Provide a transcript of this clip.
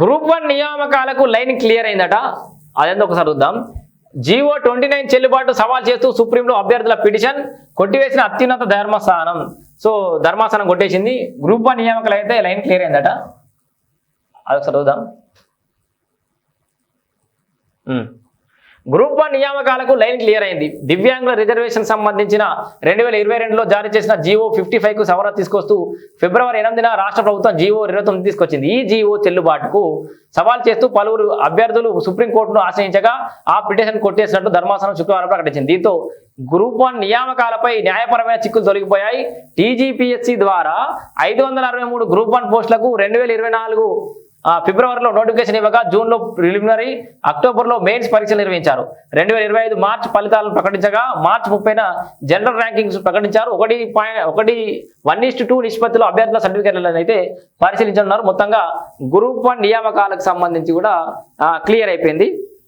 Group one నియామకాలకు line clear అయిందట. అదేందో ఒకసారి చూద్దాం. జీవో ట్వంటీ నైన్ చెల్లుబాటు సవాల్ చేస్తూ సుప్రీంలో అభ్యర్థుల పిటిషన్ కొట్టివేసిన అత్యున్నత ధర్మస్థానం. సో ధర్మాసనం కొట్టేసింది. గ్రూప్ వన్ నియామకాలు అయితే లైన్ క్లియర్ అయిందట. అదొకసారి చూద్దాం. గ్రూప్ వన్ నియామకాలకు లైన్ క్లియర్ అయింది. దివ్యాంగుల రిజర్వేషన్ సంబంధించిన రెండు వేల ఇరవై రెండులో జారీ చేసిన జీవో ఫిఫ్టీ ఫైవ్కు సవరణ తీసుకొస్తూ ఫిబ్రవరి ఎనిమిదిన రాష్ట్ర ప్రభుత్వం జీవో ఇరవై తొమ్మిది తీసుకొచ్చింది. ఈ జీవో చెల్లుబాటుకు సవాల్ చేస్తూ పలువురు అభ్యర్థులు సుప్రీంకోర్టును ఆశ్రయించగా ఆ పిటిషన్ కొట్టేసినట్టు ధర్మాసనం శుక్రవారం ప్రకటించింది. దీంతో గ్రూప్ వన్ నియామకాలపై న్యాయపరమైన చిక్కులు తొలగిపోయాయి. టీజీపీఎస్సీ ద్వారా ఐదు వందల అరవై మూడు గ్రూప్ వన్ పోస్టులకు రెండు ఫిబ్రవరిలో నోటిఫికేషన్ ఇవ్వగా జూన్లో ప్రిలిమినరీ అక్టోబర్లో మెయిన్స్ పరీక్షలు నిర్వహించారు. రెండు వేల ఇరవై ఐదు మార్చ్ ఫలితాలను ప్రకటించగా మార్చ్ ముప్పైన జనరల్ ర్యాంకింగ్స్ ప్రకటించారు. ఒకటి పాయింట్ ఒకటి వన్ ఈస్ట్ టూ నిష్పత్తిలో అభ్యర్థుల సర్టిఫికేట్లను అయితే పరిశీలించనున్నారు. మొత్తంగా గ్రూప్ వన్ నియామకాలకు సంబంధించి కూడా క్లియర్ అయిపోయింది.